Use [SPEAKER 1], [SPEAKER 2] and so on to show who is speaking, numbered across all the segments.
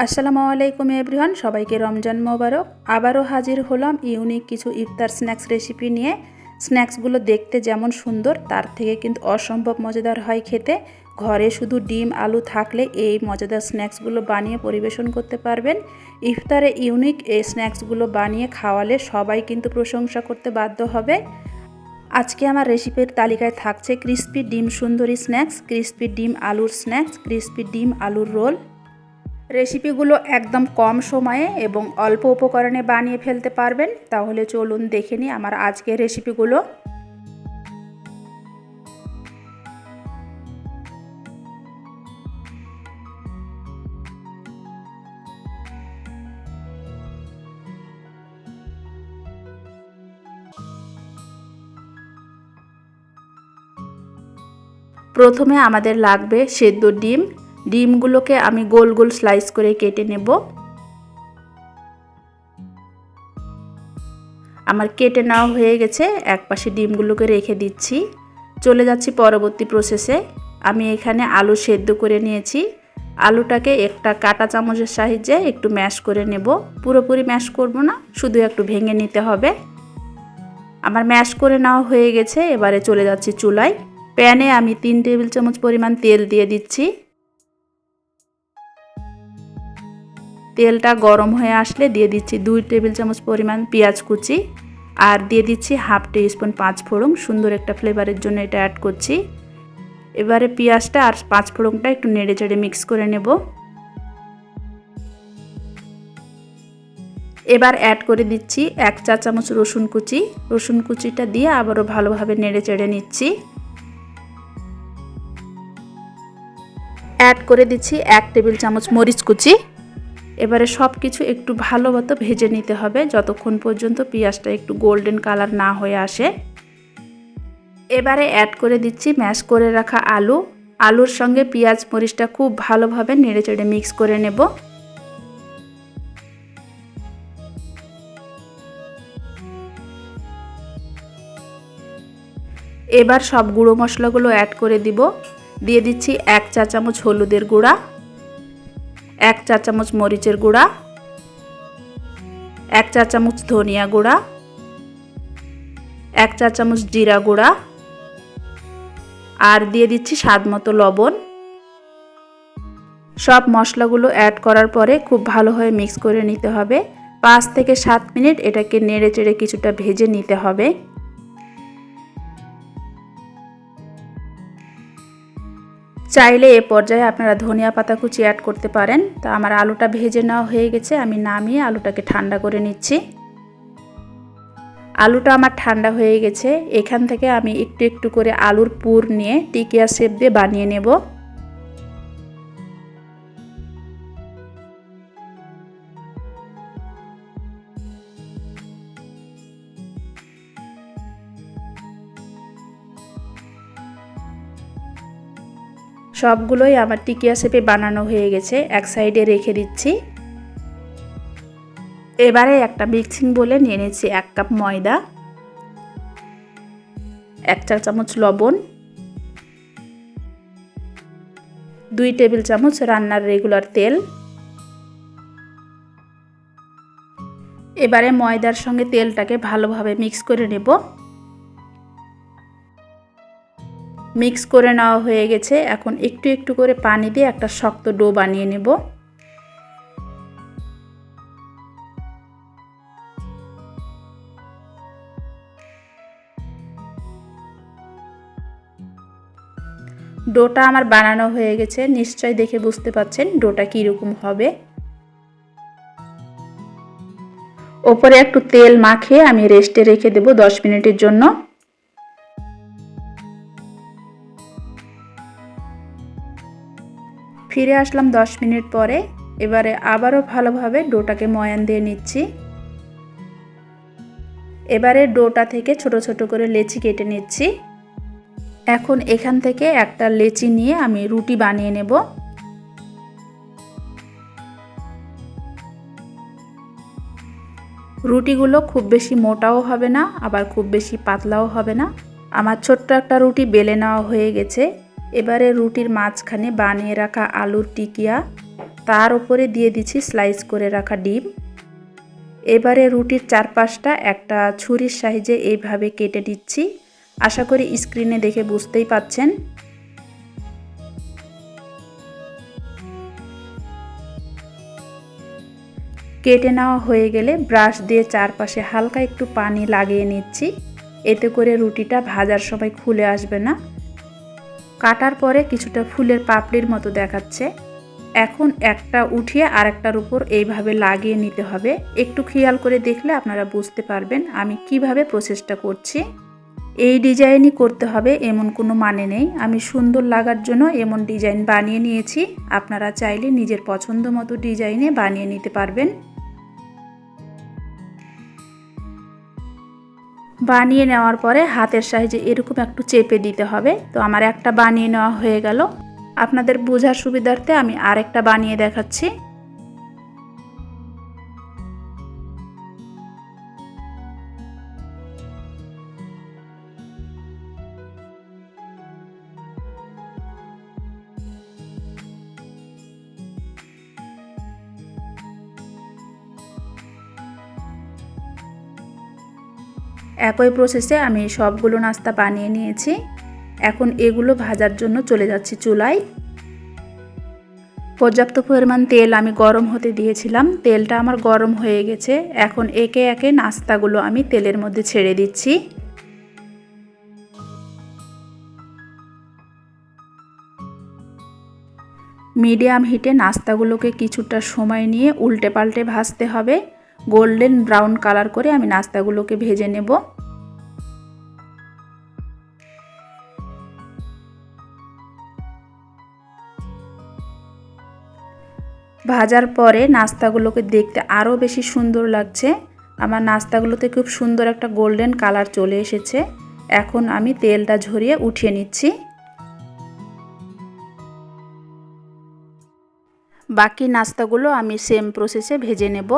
[SPEAKER 1] আসসালামু আলাইকুম এভরিওয়ান, সবাইকে রমজান মোবারক। আবারও হাজির হলাম ইউনিক কিছু ইফতার স্ন্যাক্স রেসিপি নিয়ে। স্ন্যাক্সগুলো দেখতে যেমন সুন্দর, তার থেকে কিন্তু অসম্ভব মজাদার হয় খেতে। ঘরে শুধু ডিম, আলু থাকলে এই মজাদার স্ন্যাক্সগুলো বানিয়ে পরিবেশন করতে পারবেন। ইফতারে ইউনিক এই স্ন্যাক্সগুলো বানিয়ে খাওয়ালে সবাই কিন্তু প্রশংসা করতে বাধ্য হবে। আজকে আমার রেসিপির তালিকায় থাকছে ক্রিস্পি ডিম সুন্দরী স্ন্যাক্স, ক্রিস্পি ডিম আলুর স্ন্যাক্স, ক্রিস্পি ডিম আলুর রোল রেসিপিগুলো একদম কম সময়ে এবং অল্প উপকরণে বানিয়ে ফেলতে পারবেন, তাহলে চলুন দেখে নিই আমার আজকের রেসিপিগুলো। প্রথমে আমাদের লাগবে সেদ্ধ ডিম ডিমগুলোকে আমি গোল গোল স্লাইস করে কেটে নেব। আমার কেটে নেওয়া হয়ে গেছে এক পাশে ডিমগুলোকে রেখে দিচ্ছি। চলে যাচ্ছি পরবর্তী প্রসেসে আমি এখানে আলু সেদ্ধ করে নিয়েছি। আলুটাকে একটা কাটা চামচের সাহায্যে একটু ম্যাশ করে নেব। পুরোপুরি ম্যাশ করব না, শুধু একটু ভেঙে নিতে হবে। আমার ম্যাশ করে নেওয়া হয়ে গেছে, এবারে চলে যাচ্ছি চুলায়। প্যানে আমি তিন টেবিল চামচ পরিমাণ তেল দিয়ে দিচ্ছি। তেলটা গরম হয়ে আসলে দিয়ে দিচ্ছি দুই টেবিল চামচ পরিমাণ পেঁয়াজ কুচি আর দিয়ে দিচ্ছি হাফ টি স্পুন পাঁচ ফোড়ন। সুন্দর একটা ফ্লেভারের জন্য এটা অ্যাড করছি। এবারে পেঁয়াজটা আর পাঁচ ফোড়নটা একটু নেড়ে চেড়ে মিক্স করে নেব। এবার অ্যাড করে দিচ্ছি এক চা চামচ রসুন কুচি। রসুন কুচিটা দিয়ে আবারও ভালোভাবে নেড়ে চেড়ে নিচ্ছি। অ্যাড করে দিচ্ছি এক টেবিল চামচ মরিচ কুচি। এবারে সব কিছু একটু ভালো মতো ভেজে নিতে হবে যতক্ষণ পর্যন্ত পেঁয়াজটা একটু গোল্ডেন কালার না হয়ে আসে। এবারে অ্যাড করে দিচ্ছি ম্যাশ করে রাখা আলু। আলুর সঙ্গে পেঁয়াজ মরিচটা খুব ভালোভাবে নেড়ে চেড়ে মিক্স করে নেব। এবার সব গুঁড়ো মশলাগুলো অ্যাড করে দিব। দিয়ে দিচ্ছি এক চা চামচ হলুদের গুঁড়া। এক চা চামচ মরিচের গুঁড়া, এক চা চামচ ধনিয়া গুঁড়া, এক চা চামচ জিরা গুঁড়া, আর দিয়ে দিচ্ছি স্বাদ মতো লবণ। সব মশলাগুলো অ্যাড করার পরে খুব ভালোভাবে মিক্স করে নিতে হবে। পাঁচ থেকে সাত মিনিট এটাকে নেড়ে চেড়ে কিছুটা ভেজে নিতে হবে। চাইলে এ পর্যায়ে আপনারা ধনিয়া পাতা কুচি অ্যাড করতে পারেন। তো আমার আলুটা ভেজে নেওয়া হয়ে গেছে, আমি নামিয়ে আলুটাকে ঠান্ডা করে নিচ্ছি। আলুটা আমার ঠান্ডা হয়ে গেছে, এখান থেকে আমি একটু একটু করে আলুর পুর নিয়ে টিকিয়া শেপ দিয়ে বানিয়ে নেব। সবগুলোই আমার টিকিয়া শেপে বানানো হয়ে গেছে। এক সাইডে রেখে দিচ্ছি। এবারে একটা মিক্সিং বলে নিয়ে নিচ্ছি এক কাপ ময়দা, এক চা চামচ লবণ, দুই টেবিল চামচ রান্নার রেগুলার তেল। এবারে ময়দার সঙ্গে তেলটাকে ভালোভাবে মিক্স করে নেব। মিক্স করে নেওয়া হয়ে গেছে। এখন একটু একটু করে পানি দিয়ে একটা শক্ত ডো বানিয়ে নেব। ডোটা আমার বানানো হয়ে গেছে। নিশ্চয় দেখে বুঝতে পাচ্ছেন ডোটা কীরকম হবে। ওপরে একটু তেল মাখিয়ে আমি রেস্টে রেখে দেব দশ মিনিটের জন্য। ফিরে আসলাম দশ মিনিট পরে। এবারে আবারও ভালোভাবে ডোটাকে ময়ান দিয়ে নিচ্ছি। এবারে ডোটা থেকে ছোট ছোট করে লেচি কেটে নিচ্ছি। এখন এখান থেকে একটা লেচি নিয়ে আমি রুটি বানিয়ে নেব। রুটিগুলো খুব বেশি মোটাও হবে না, আবার খুব বেশি পাতলাও হবে না। আমার ছোট্ট একটা রুটি বেলে নেওয়া হয়ে গেছে। এবারে রুটির মাঝখানে বানিয়ে রাখা আলুর টিকিয়া, তার উপরে দিয়ে দিচ্ছি স্লাইস করে রাখা ডিম। এবারে রুটির চারপাশটা একটা ছুরির সাহায্যে এইভাবে কেটে দিচ্ছি আশা করি স্ক্রিনে দেখে বুঝতেই পাচ্ছেন। কেটে নেওয়া হয়ে গেলে ব্রাশ দিয়ে চারপাশে হালকা একটু পানি লাগিয়ে নিচ্ছি। এতে করে রুটিটা ভাজার সময় খুলে আসবে না। কাটার পরে কিছুটা ফুলের পাপড়ির মতো দেখাচ্ছে। এখন একটা উঠিয়ে আরেকটার উপর এইভাবে লাগিয়ে নিতে হবে। একটু খেয়াল করে দেখলে আপনারা বুঝতে পারবেন আমি কীভাবে প্রসেসটা করছি। এই ডিজাইনই করতে হবে, এমন কোনো মানে নেই। আমি সুন্দর লাগার জন্য এমন ডিজাইন বানিয়ে নিয়েছি। আপনারা চাইলে নিজের পছন্দ মতো ডিজাইনে বানিয়ে নিতে পারবেন। বানিয়ে নেওয়ার পরে হাতের সাহায্যে এরকম একটু চেপে দিতে হবে। তো আমার একটা বানিয়ে নেওয়া হয়ে গেল। আপনাদের বোঝার সুবিধার্থে আমি আরেকটা বানিয়ে দেখাচ্ছি। একই প্রসেসে আমি সবগুলো নাস্তা বানিয়ে নিয়েছি। এখন এগুলো ভাজার জন্য চলে যাচ্ছি চুলায়। পর্যাপ্ত পরিমাণ তেল আমি গরম হতে দিয়েছিলাম। তেলটা আমার গরম হয়ে গেছে। এখন একে একে নাস্তাগুলো আমি তেলের মধ্যে ছেড়ে দিচ্ছি। মিডিয়াম হিটে নাস্তাগুলোকে কিছুটা সময় নিয়ে উল্টে পাল্টে ভাজতে হবে। গোল্ডেন ব্রাউন কালার করে আমি নাস্তাগুলোকে ভেজে নেব। ভাজার পরে নাস্তাগুলোকে দেখতে আরও বেশি সুন্দর লাগছে। আমার নাস্তাগুলোতে খুব সুন্দর একটা গোল্ডেন কালার চলে এসেছে। এখন আমি তেলটা ঝরিয়ে উঠিয়ে নিচ্ছি। বাকি নাস্তাগুলো আমি সেম প্রসেসে ভেজে নেব।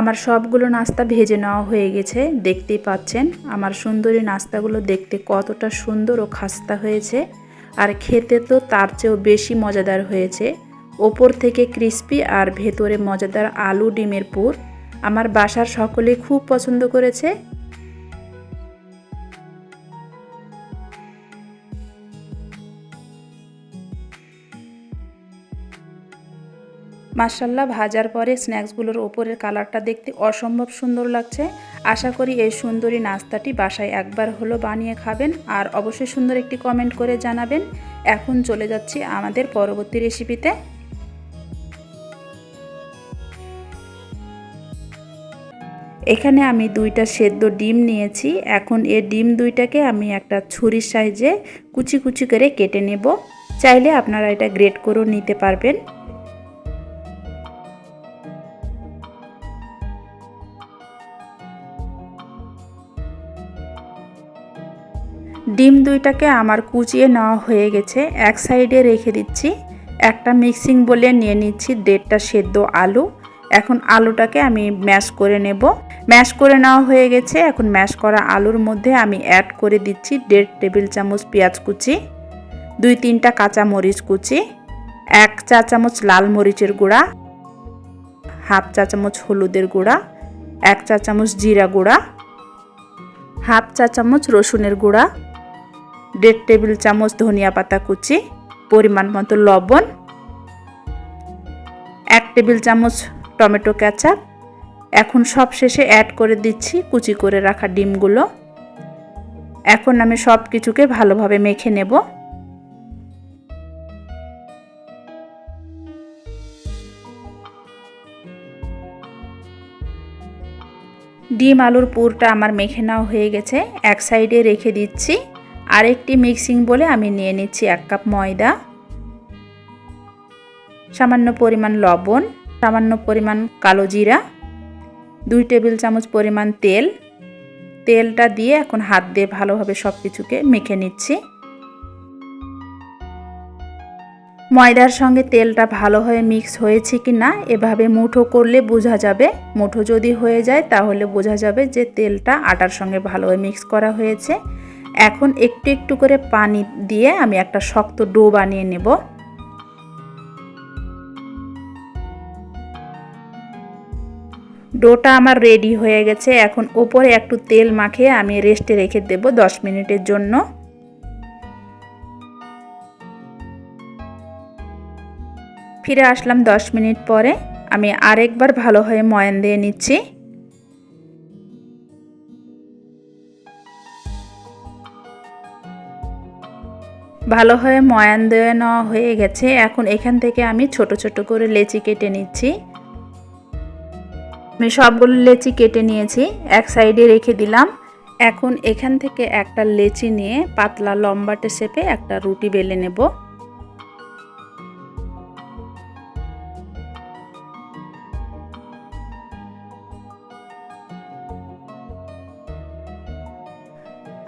[SPEAKER 1] আমার সবগুলো নাস্তা ভেজে নেওয়া হয়ে গেছে, দেখতেই পাচ্ছেন। আমার সুন্দরী নাস্তাগুলো দেখতে কতটা সুন্দর ও খাস্তা হয়েছে। আর খেতে তো তার চেয়েও বেশি মজাদার হয়েছে। ওপর থেকে ক্রিস্পি আর ভেতরে মজাদার আলু ডিমের পুর। আমার বাসার সকলেই খুব পছন্দ করেছে। মার্শাল্লাহ ভাজার পরে স্ন্যাক্সগুলোর ওপরের কালারটা দেখতে অসম্ভব সুন্দর লাগছে। আশা করি এই সুন্দরী নাস্তাটি বাসায় একবার হলো বানিয়ে খাবেন আর অবশ্যই সুন্দর একটি কমেন্ট করে জানাবেন। এখন চলে যাচ্ছি আমাদের পরবর্তী রেসিপিতে। এখানে আমি দুইটা সেদ্ধ ডিম নিয়েছি। এখন এ ডিম দুইটাকে আমি একটা ছুরির সাইজে কুচি কুচি করে কেটে নেব। চাইলে আপনারা এটা গ্রেট করেও নিতে পারবেন। ডিম দুইটাকে আমার কুচিয়ে নেওয়া হয়ে গেছে। এক সাইডে রেখে দিচ্ছি। একটা মিক্সিং বলে নিয়ে নিচ্ছি দেড়টা সেদ্ধ আলু। এখন আলুটাকে আমি ম্যাশ করে নেব। ম্যাশ করে নেওয়া হয়ে গেছে। এখন ম্যাশ করা আলুর মধ্যে আমি অ্যাড করে দিচ্ছি দেড় টেবিল চামচ পেঁয়াজ কুচি, দুই তিনটা কাঁচা মরিচ কুচি, এক চা চামচ লাল মরিচের গুঁড়া, হাফ চা চামচ হলুদের গুঁড়া, এক চা চামচ জিরা গুঁড়া, হাফ চা চামচ রসুনের গুঁড়া দেড় টেবিল চামচ ধনিয়া পাতা কুচি, পরিমাণ মতো লবণ, এক টেবিল চামচ টমেটো ক্যাচাপ এখন সব শেষে অ্যাড করে দিচ্ছি কুচি করে রাখা ডিমগুলো। এখন আমি সব কিছুকে ভালোভাবে মেখে নেব। ডিম আলুর পুরটা আমার মেখে নেওয়া হয়ে গেছে। এক সাইডে রেখে দিচ্ছি। আরেকটি মিক্সিং বলে আমি নিয়ে নিচ্ছি এক কাপ ময়দা, সামান্য পরিমাণ লবণ, সামান্য পরিমাণ কালো জিরা, দুই টেবিল চামচ পরিমাণ তেল। তেলটা দিয়ে এখন হাত দিয়ে ভালোভাবে সব কিছুকে মেখে নিচ্ছি। ময়দার সঙ্গে তেলটা ভালোভাবে মিক্স হয়েছে কি না এভাবে মুঠো করলে বোঝা যাবে। মুঠো যদি হয়ে যায় তাহলে বোঝা যাবে যে তেলটা আটার সঙ্গে ভালোভাবে মিক্স করা হয়েছে। এখন একটু একটু করে পানি দিয়ে আমি একটা শক্ত ডো বানিয়ে নেব। ডোটা আমার রেডি হয়ে গেছে। এখন ওপরে একটু তেল মাখিয়ে আমি রেস্টে রেখে দেব দশ মিনিটের জন্য। ফিরে আসলাম দশ মিনিট পরে। আমি আরেকবার ভালোভাবে ময়ান দিয়ে নিচ্ছি। ভালোভাবে ময়ান দিয়ে নেওয়া হয়ে গেছে। এখন এখান থেকে আমি ছোট ছোট করে লেচি কেটে নিচ্ছি। আমি সবগুলো লেচি কেটে নিয়েছি, এক সাইডে রেখে দিলাম। এখন এখান থেকে একটা লেচি নিয়ে পাতলা লম্বাটে শেপে একটা রুটি বেলে নেব।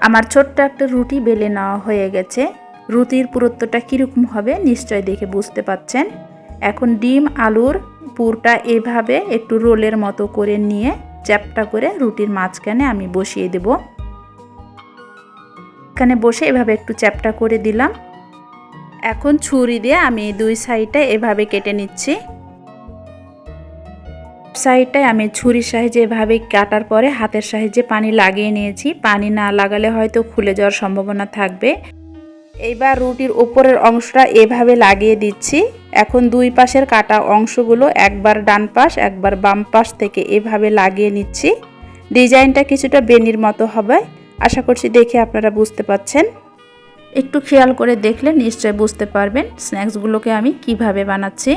[SPEAKER 1] আমার ছোট্ট একটা রুটি বেলে নেওয়া হয়ে গেছে। রুটির পুরুত্বটা কীরকম হবে নিশ্চয় দেখে বুঝতে পাচ্ছেন। এখন ডিম, আলুর পুরটা এভাবে একটু রোলের মতো করে নিয়ে চ্যাপটা করে রুটির মাঝখানে আমি বসিয়ে দেব। এখানে বসে এভাবে একটু চ্যাপটা করে দিলাম। এখন ছুরি দিয়ে আমি দুই সাইডটা এভাবে কেটে নিচ্ছি। সাইডটায় আমি ছুরির সাহায্যে এভাবে কাটার পরে হাতের সাহায্যে পানি লাগিয়ে নিয়েছি। পানি না লাগালে হয়তো খুলে যাওয়ার সম্ভাবনা থাকবে। এইবার রুটির উপরের অংশটা এভাবে লাগিয়ে দিচ্ছি। এখন দুই পাশের কাটা অংশগুলো একবার ডান পাশ, একবার বাম পাশ থেকে এভাবে লাগিয়ে নিচ্ছি। ডিজাইনটা কিছুটা বেনির মতো হবে। আশা করছি দেখে আপনারা বুঝতে পাচ্ছেন। একটু খেয়াল করে দেখলে নিশ্চয় বুঝতে পারবেন স্ন্যাক্সগুলোকে আমি কীভাবে বানাচ্ছি।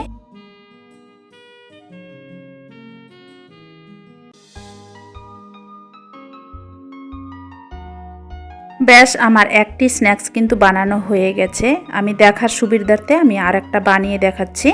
[SPEAKER 1] ব্যাস, আমার একটি স্ন্যাক্স কিন্তু বানানো হয়ে গেছে। আমি দেখার সুবিধার্থে আমি আর একটা বানিয়ে দেখাচ্ছি।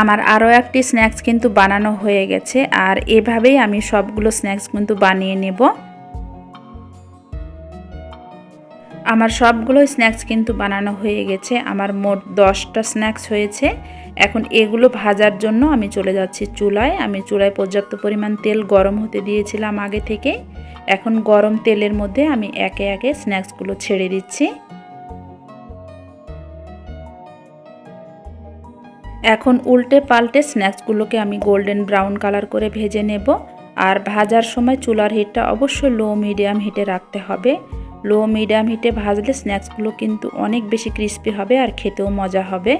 [SPEAKER 1] আমার আরও একটি স্ন্যাক্স কিন্তু বানানো হয়ে গেছে, আর এভাবেই আমি সবগুলো স্ন্যাক্স কিন্তু বানিয়ে নেব। আমার সবগুলো স্ন্যাক্স কিন্তু বানানো হয়ে গেছে, আমার মোট দশটা স্ন্যাক্স হয়েছে। এখন এগুলো ভাজার জন্য আমি চলে যাচ্ছি চুলায়। আমি চুলায় পর্যাপ্ত পরিমাণ তেল গরম হতে দিয়েছিলাম আগে থেকে। এখন গরম তেলের মধ্যে আমি একে একে স্ন্যাক্সগুলো ছেড়ে দিচ্ছি। এখন উল্টে পাল্টে স্ন্যাক্সগুলোকে আমি গোল্ডেন ব্রাউন কালার করে ভেজে নেব। আর ভাজার সময় চুলার হিটটা অবশ্যই লো মিডিয়াম হিটে রাখতে হবে। লো মিডিয়াম হিটে ভাজলে স্ন্যাক্সগুলো কিন্তু অনেক বেশি ক্রিস্পি হবে আর খেতেও মজা হবে।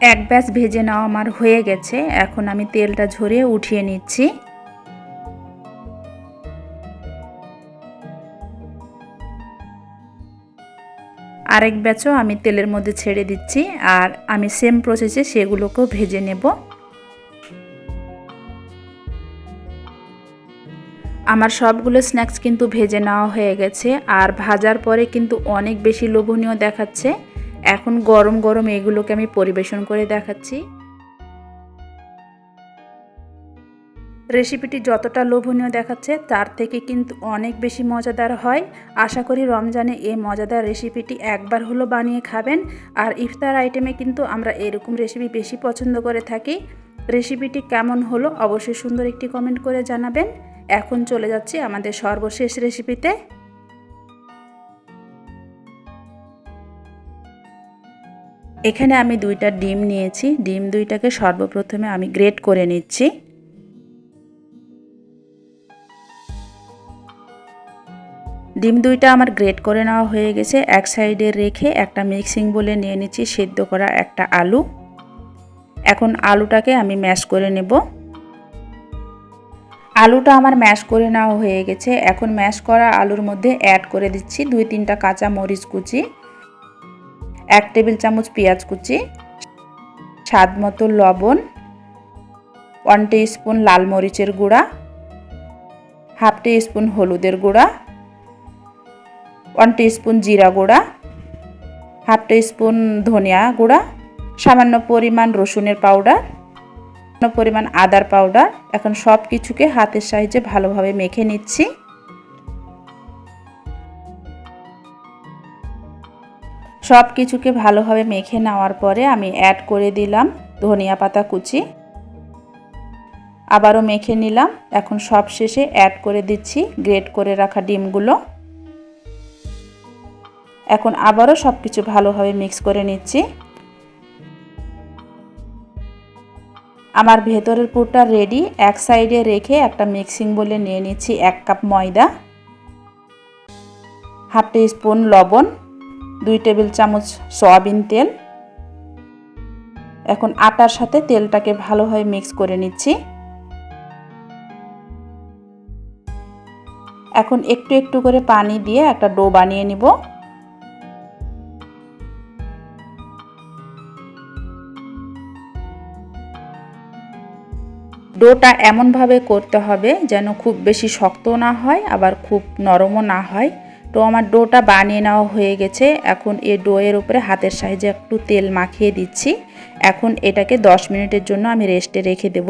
[SPEAKER 1] এক ব্যাচ ভেজে নেওয়া আমার হয়ে গেছে। এখন আমি তেলটা ঝরিয়ে উঠিয়ে নিচ্ছি। আরেক ব্যাচও আমি তেলের মধ্যে ছেড়ে দিচ্ছি আর আমি সেম প্রসেসে সেগুলোকেও ভেজে নেব। আমার সবগুলো স্ন্যাক্স কিন্তু ভেজে নেওয়া হয়ে গেছে আর ভাজার পরে কিন্তু অনেক বেশি লোভনীয় দেখাচ্ছে। এখন গরম গরম এগুলোকে আমি পরিবেশন করে দেখাচ্ছি। রেসিপিটি যতটা লোভনীয় দেখাচ্ছে, তার থেকে কিন্তু অনেক বেশি মজাদার হয়। আশা করি রমজানে এই মজাদার রেসিপিটি একবার হলো বানিয়ে খাবেন। আর ইফতার আইটেমে কিন্তু আমরা এরকম রেসিপি বেশি পছন্দ করে থাকি। রেসিপিটি কেমন হলো অবশ্যই সুন্দর একটি কমেন্ট করে জানাবেন। এখন চলে যাচ্ছি আমাদের সর্বশেষ রেসিপিতে। এখানে আমি দুইটা ডিম নিয়েছি। ডিম দুইটাকে সর্বপ্রথমে আমি গ্রেট করে নিচ্ছি। ডিম দুইটা আমার গ্রেট করে নেওয়া হয়ে গেছে। এক সাইডে রেখে একটা মিক্সিং বলে নিয়ে নিচ্ছি, সেদ্ধ করা একটা আলু। এখন আলুটাকে আমি ম্যাশ করে নেব। আলুটা আমার ম্যাশ করে নেওয়া হয়ে গেছে। এখন ম্যাশ করা আলুর মধ্যে অ্যাড করে দিচ্ছি দুই তিনটা কাঁচা মরিচ কুচি, এক টেবিল চামচ পেঁয়াজ কুচি, স্বাদ মতো লবণ ওয়ান স্পুন লাল মরিচের গুঁড়া হাফ স্পুন হলুদের গুঁড়া ওয়ান স্পুন জিরা গুঁড়া হাফ স্পুন ধনিয়া গুঁড়া, সামান্য পরিমাণ রসুনের পাউডার পরিমাণ আদার পাউডার এখন সব কিছুকে হাতের সাহায্যে ভালোভাবে মেখে নিচ্ছি। সব কিছুকে ভালোভাবে মেখে নেওয়ার পরে আমি অ্যাড করে দিলাম ধনিয়া পাতা কুচি। আবারও মেখে নিলাম। এখন সব শেষে অ্যাড করে দিচ্ছি গ্রেট করে রাখা ডিমগুলো। এখন আবারও সব কিছু ভালোভাবে মিক্স করে নিচ্ছি। আমার ভেতরের পুরটা রেডি এক সাইডে রেখে একটা মিক্সিং বলে নিয়ে নিচ্ছি এক কাপ ময়দা, হাফ টি স্পুন লবণ, দুই টেবিল চামচ সয়াবিন তেল। এখন আটার সাথে তেলটাকে ভালোভাবে মিক্স করে নিচ্ছি। এখন একটু একটু করে পানি দিয়ে একটা ডো বানিয়ে নিব। ডোটা এমনভাবে করতে হবে যেন খুব বেশি শক্ত না হয়, আবার খুব নরমও না হয়। তো আমার ডোটা বানিয়ে নেওয়া হয়ে গেছে। এখন এই ডোয়ের উপরে হাতের সাহায্যে একটু তেল মাখিয়ে দিচ্ছি। এখন এটাকে 10 মিনিটের জন্য আমি রেস্টে রেখে দেব।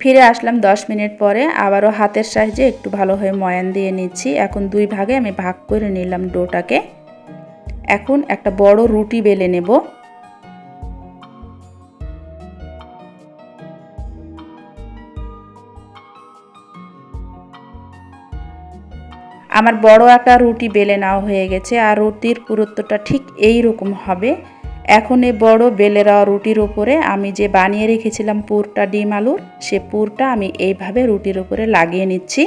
[SPEAKER 1] ফিরে আসলাম 10 মিনিট পরে, আবারও হাতের সাহায্যে একটু ভালোভাবে ময়ান দিয়ে নিচ্ছি। এখন দুই ভাগে আমি ভাগ করে নিলাম ডোটাকে। এখন একটা বড় রুটি বেলে নেব। আমার বড় একটা রুটি বেলে নেওয়া হয়ে গেছে আর রুটির পুরুত্বটা ঠিক এই রকম হবে। এখন এই বড় বেলে দেওয়া রুটির উপরে আমি যে বানিয়ে রেখেছিলাম পুরটা, ডিম আলুর, সে পুরটা আমি এইভাবে রুটির উপরে লাগিয়ে নিচ্ছি।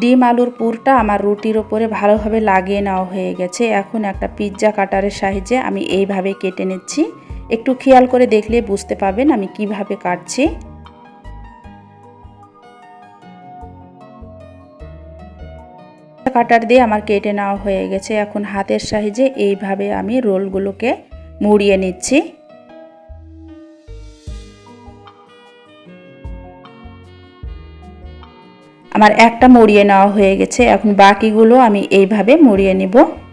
[SPEAKER 1] ডিম আলুর পুরটা আমার রুটির ওপরে ভালোভাবে লাগিয়ে নেওয়া হয়ে গেছে। এখন একটা পিৎজা কাটারের সাহায্যে আমি এইভাবে কেটে নিচ্ছি। একটু খেয়াল করে দেখলে বুঝতে পাবেন আমি কীভাবে কাটছি। কাটার দিয়ে আমার কেটে নেওয়া হয়ে গেছে। এখন হাতের সাহায্যে এইভাবে আমি রোলগুলোকে মুড়িয়ে নিচ্ছি। আমার একটা মুড়িয়ে নেওয়া হয়ে গেছে। এখন বাকিগুলো আমি এইভাবে মুড়িয়ে নিব।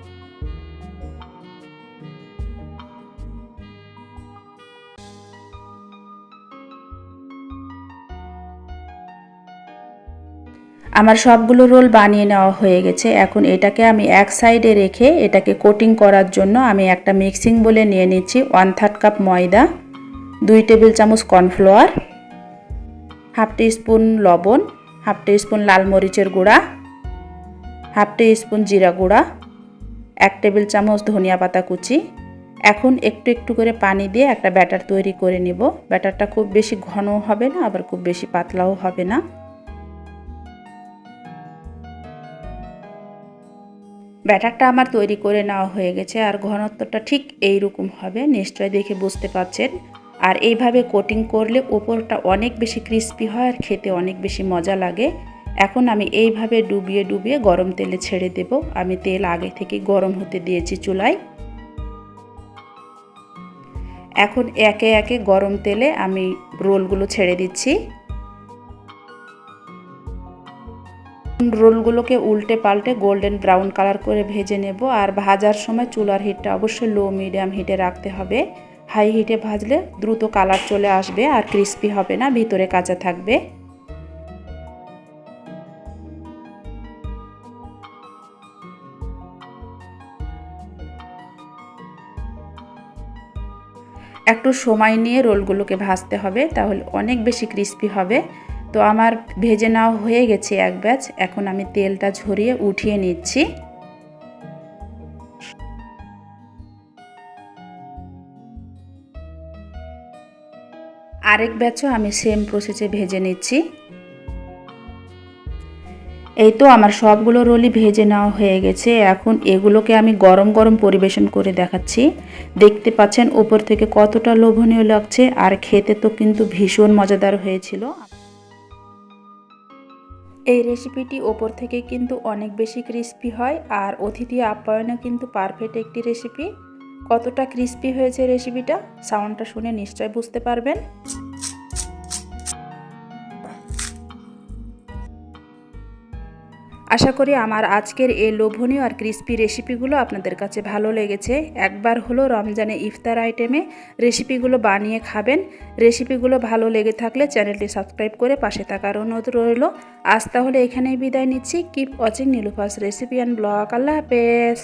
[SPEAKER 1] আমার সবগুলো রোল বানিয়ে নেওয়া হয়ে গেছে। এখন এটাকে আমি এক সাইডে রেখে এটাকে কোটিং করার জন্য আমি একটা মিক্সিং বলে নিয়ে নিচ্ছি। ওয়ান থার্ড কাপ ময়দা, দুই টেবিল চামচ কর্নফ্লাওয়ার, হাফ টি স্পুন লবণ, হাফ টি স্পুন লাল মরিচের গুঁড়া, হাফ টি স্পুন জিরা গুঁড়া, এক টেবিল চামচ ধনিয়া পাতা কুচি। এখন একটু একটু করে পানি দিয়ে একটা ব্যাটার তৈরি করে নিব। ব্যাটারটা খুব বেশি ঘনও হবে না, আবার খুব বেশি পাতলাও হবে না। ব্যাটারটা আমার তৈরি করে নেওয়া হয়ে গেছে আর ঘনত্বটা ঠিক এই রকম হবে, নিশ্চয় দেখে বুঝতে পারছেন। আর এইভাবে কোটিং করলে ওপরটা অনেক বেশি ক্রিস্পি হয় আর খেতে অনেক বেশি মজা লাগে। এখন আমি এইভাবে ডুবিয়ে ডুবিয়ে গরম তেলে ছেড়ে দেব। আমি তেল আগে থেকে গরম হতে দিয়েছি চুলায়। এখন একে একে গরম তেলে আমি রোলগুলো ছেড়ে দিচ্ছি। রোলগুলোকে উল্টে পাল্টে গোল্ডেন ব্রাউন কালার করে ভেজে নেব আর ভাজার সময় চুলার হিটটা অবশ্যই লো মিডিয়াম হিটে রাখতে হবে। হাই হিটে ভাজলে দ্রুত কালার চলে আসবে আর ক্রিস্পি হবে না, ভিতরে কাঁচা থাকবে। একটু সময় নিয়ে রোলগুলোকে ভাজতে হবে, তাহলে অনেক বেশি ক্রিস্পি হবে। তো আমার ভেজে নেওয়া হয়ে গেছে এক ব্যাচ। এখন আমি তেলটা ঝরিয়ে উঠিয়ে নিচ্ছি। আরেক ব্যাচও আমি সেম প্রসেসে ভেজে নিচ্ছি। এই তো আমার সবগুলো রোলই ভেজে নেওয়া হয়ে গেছে। এখন এগুলোকে আমি গরম গরম পরিবেশন করে দেখাচ্ছি। দেখতে পাচ্ছেন ওপর থেকে কতটা লোভনীয় লাগছে। আর খেতে তো কিন্তু ভীষণ মজাদার হয়েছিল। এই রেসিপিটি ওপর থেকে কিন্তু অনেক বেশি ক্রিস্পি হয় আর অতিথি আপ্যায়নে কিন্তু পারফেক্ট একটি রেসিপি কতটা ক্রিস্পি হয়েছে রেসিপিটা সাউন্ডটা শুনে নিশ্চয় বুঝতে পারবেন। আশা করি আমার আজকের এই লোভনীয় আর ক্রিস্পি রেসিপিগুলো আপনাদের কাছে ভালো লেগেছে। একবার হলো রমজানে ইফতার আইটেমে রেসিপিগুলো বানিয়ে খাবেন। রেসিপিগুলো ভালো লেগে থাকলে চ্যানেলটি সাবস্ক্রাইব করে পাশে থাকার অনুরোধ রইল। আজ তাহলে এখানেই বিদায় নিচ্ছি। Keep watching Nilufa's recipe and blog আল্লাহ হাফেজ।